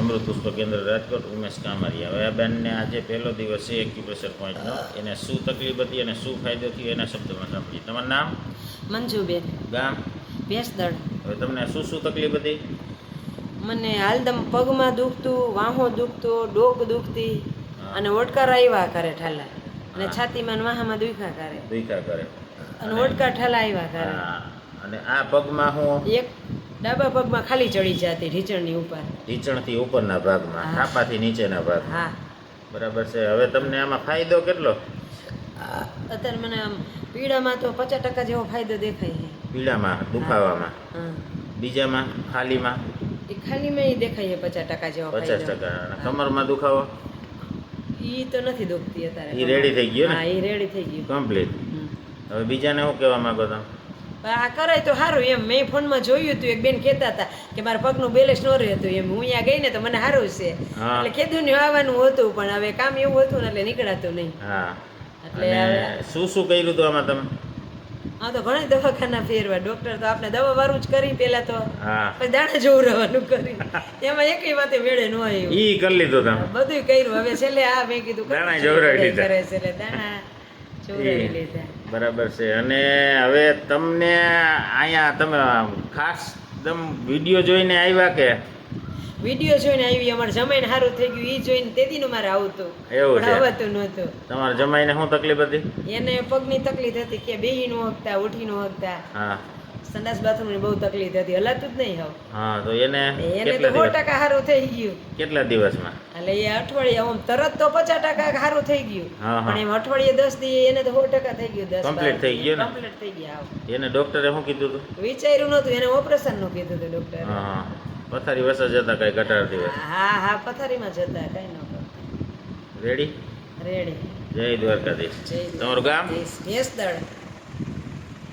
અમૃત પુષ્પ કેન્દ્ર રાજકોટ ઉમેશ કામરિયા. હવે આ બેનને આજે પહેલો દિવસ છે એક્યુપ્રેશર પોઈન્ટનો. એને શું તકલીફ હતી અને શું ફાયદો થયો એના શબ્દમાં સાંભળીએ. તમારું નામ? મંજુબેન. ગામ? ભેંસદળ હવે તમને શું શું તકલીફ હતી? મને હાલદમ પગમાં દુખતું વાહો દુખતો ડોક દુખતી અને ઓટકાર આવ્યા કરે ઠાલા. અને છાતીમાં વાહામાં દુખ્યા કરે. દુખા કરે. અને ઓટકા ઠાલા આવ્યા કરે. અને આ પગમાં હું? એક ડાબા ભાગમાં ખાલી ચડી જતી ઢીચણની ઉપર. ઢીચણથી ઉપરના ભાગમાં. થાપાથી નીચેના ભાગ હા. બરાબર છે. હવે તમને આમાં ફાયદો કેટલો? આ અત્યારે મને આમ પીડામાં તો પચાસ ટકા જેવો ફાયદો દેખાય છે. પીડામાં દુખાવામાં? બીજામાં ખાલીમાં? એ ખાલીમાં એ દેખાય છે પચાસ ટકા જેવો પચાસ ટકા. કમરમાં દુખાવો? ઈ તો નથી દુખતી અત્યારે ઈ રેડી થઈ ગયું ને? હા ઈ રેડી થઈ ગયું. કમ્પ્લીટ હવે બીજાને શું કહેવા માંગો તમે? આ કરાય તો સારું એમ. મેં ફોનમાં જોયું હતું એક બેન કહેતા હતા કે મારા પગનું બેલેન્સ ન રહેતું એમ. હું અહીંયા ગઈ ને તો મને સારું છે. એટલે કીધું ને આવવાનું હતું પણ હવે કામ એવું હતું ને એટલે નીકળાતું નહીં. એટલે શું શું કર્યું હતું આમાં તમે? હા તો ઘણા દવાખાના ફેરવા. ડોક્ટર તો આપણે દવા વાળું જ કરી પેલા તો. પછી દાણા જોવું રહેવાનું કરી એમાં એક વાતે મેળે ન આવ્યું. ઈ કરી લીધું તમે. બધું કર્યું. હવે છેલ્લે આ મેં કીધું દાણા જોવરાવી લીધા. કરે છે એટલે દાણા બરાબર છે. અને હવે તમને અહીંયા તમે ખાસ તમ વીડિયો જોઈને આવ્યા કે? વીડિયો જોઈને આવી અમારે જમાઈને સારું થઈ ગયું. એ જોઈને તેદીનું મારે આવતું. એવું આવતું નહોતું. તમારા જમાઈને શું તકલીફ હતી? એને પગની તકલીફ હતી કે બેહી નો હકતા ઉઠી નો હકતા. હા. સંડાસ બાથરૂમની બહુ તકલીફ હતી. હલાતું જ નહીં હવે હા તો એને એને તો સો ટકા સારું થઈ ગયું. કેટલા દિવસમાં? એટલે એ અઠવાડિયે આમ તરત તો પચાસ ટકા સારું થઈ ગયું. પણ એમ અઠવાડિયે દસ દી એને તો સો ટકા થઈ ગયું દસ કમ્પ્લીટ થઈ ગયું ને? કમ્પ્લીટ થઈ ગયા. એને ડોક્ટરે શું કીધું હતું? વિચાર્યું નહોતું એને ઓપરેશનનું કીધું હતું ડોક્ટરે પથારી વસર જતા કઈ કટાર દિવસ? હા હા પથારીમાં જતા કઈ ન રેડી રેડી જય દ્વારકાધીશ. તમારું ગામ? ભેંસદળ